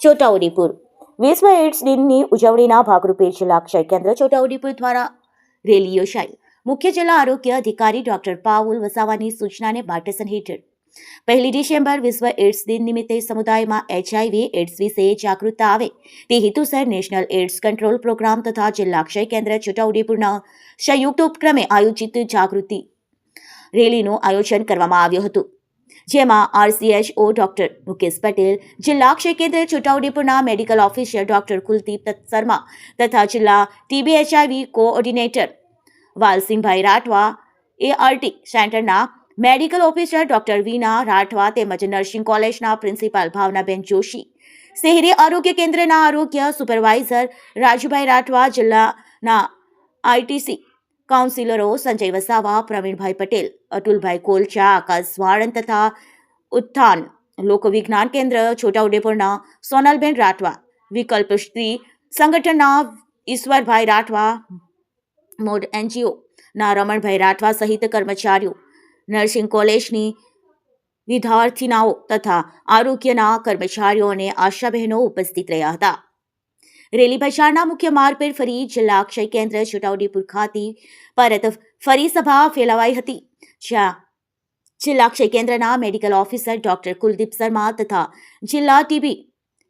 છોટાઉદેપુર. વિશ્વ એડ્સ દિનની ઉજવણીના ભાગરૂપે જિલ્લા ક્ષય કેન્દ્ર છોટાઉદેપુર દ્વારા રેલી યોજાઈ. મુખ્ય જિલ્લા આરોગ્ય અધિકારી ડોક્ટર પાઉલ વસાવાની સૂચનાને માર્ગદર્શન હેઠળ. પહેલી ડિસેમ્બર વિશ્વ એડ્સ દિન નિમિત્તે સમુદાયમાં એચઆઈવી એડ્સ વિશે જાગૃતતા આવે તે હેતુસર નેશનલ એડ્સ કંટ્રોલ પ્રોગ્રામ તથા જિલ્લા ક્ષય કેન્દ્ર છોટાઉદેપુરના સંયુક્ત ઉપક્રમે આયોજિત જાગૃતિ રેલીનું આયોજન કરવામાં આવ્યું હતું. જેમાં આરસીએચઓ ડોક્ટર મુકેશ પટેલ, જિલ્લા ક્ષય કેન્દ્ર છોટાઉદેપુરના medical officer doctor Kuldeep Sharma તથા જિલ્લા TB HIV coordinator Valsinhbhai Rathwa ART સેન્ટરના medical officer doctor Veena Rathwa તેમજ નર્સિંગ કોલેજના પ્રિન્સિપાલ ભાવનાબેન જોશી, શહેરી આરોગ્ય કેન્દ્રના આરોગ્ય સુપરવાઇઝર રાજુભાઈ રાઠવા, જિલ્લાના આઈટીસી કાઉન્સિલરો સંજય વસાવા પ્રવીણભાઈ પટેલ અતુલભાઈ કોલચા આકાશ વાળંદ તથા ઉત્થાન લોકવિજ્ઞાન કેન્દ્ર છોટાઉદેપુરના સોનલબેન રાઠવા વિકલ્પ સ્ત્રી સંગઠનના ઈશ્વરભાઈ રાઠવા મોડ એનજીઓના રમણભાઈ રાઠવા સહિત કર્મચારીઓ નર્સિંગ કોલેજની વિદ્યાર્થીનાઓ તથા આરોગ્યના કર્મચારીઓ અને આશા બહેનો ઉપસ્થિત રહ્યા હતા રેલી બજારના મુખ્ય માર્ગ પર ફરી જિલ્લા અક્ષય કેન્દ્ર છોટાઉદેપુર ખાતે પરત ફરી સભા ફેલાવાઈ હતી. જ્યાં જિલ્લા અક્ષય કેન્દ્રના medical officer doctor Kuldeep Sharma તથા જિલ્લા TB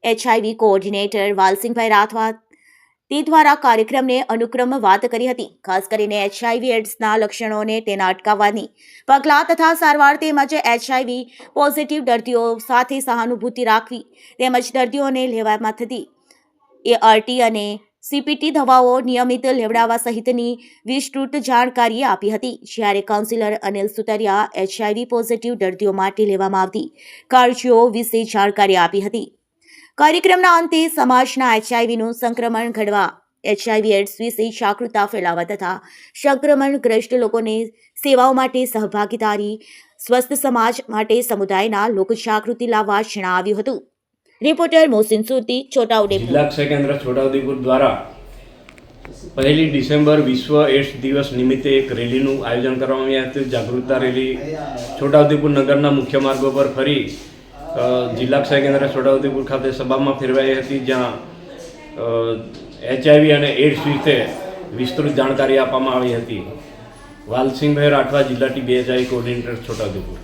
HIV coordinator Valsinhbhai Rathwa તે દ્વારા કાર્યક્રમને અનુક્રમ વાત કરી હતી. ખાસ કરીને એચઆઈવી એડ્સના લક્ષણોને તેના અટકાવવાની પગલાં તથા સારવાર તેમજ એચઆઈવી પોઝિટિવ દર્દીઓ સાથે સહાનુભૂતિ રાખવી તેમજ દર્દીઓને લેવામાં થતી એઆરટી અને સીપીટી દવાઓ નિયમિત લેવડાવવા સહિતની વિસ્તૃત જાણકારી આપી હતી. જ્યારે counsellor Anil Sutariya HIV positive દર્દીઓ માટે લેવામાં આવતી કાળજીઓ વિશે જાણકારી આપી હતી. કાર્યક્રમના અંતે સમાજના એચઆઈવીનું સંક્રમણ ઘડવા એચઆઈવી એડ્સ વિશે જાગૃતતા ફેલાવવા તથા સંક્રમણગ્રસ્ત લોકોને સેવાઓ માટે સહભાગીદારી, સ્વસ્થ સમાજ માટે સમુદાયના લોકજાગૃતિ લાવવા જણાવ્યું હતું. રિપોર્ટર મોહસિન સુરતી, છોટાઉદેપુર. જિલ્લા ક્ષય કેન્દ્ર છોટાઉદેપુર દ્વારા પહેલી ડિસેમ્બર વિશ્વ એડ્સ દિવસ નિમિત્તે એક રેલીનું આયોજન કરવામાં આવ્યું હતું. જાગૃતતા રેલી છોટાઉદેપુર નગરના મુખ્ય માર્ગો પર ફરી જિલ્લા ક્ષય કેન્દ્ર છોટાઉદેપુર ખાતે સભામાં ફેરવાઈ હતી, જ્યાં એચઆઈવી અને એડ્સ વિશે વિસ્તૃત જાણકારી આપવામાં આવી હતી. વાલસિંહભાઈ રાઠવા જિલ્લા ટી બે કોઓર્ડિનેટર છોટાઉદેપુર.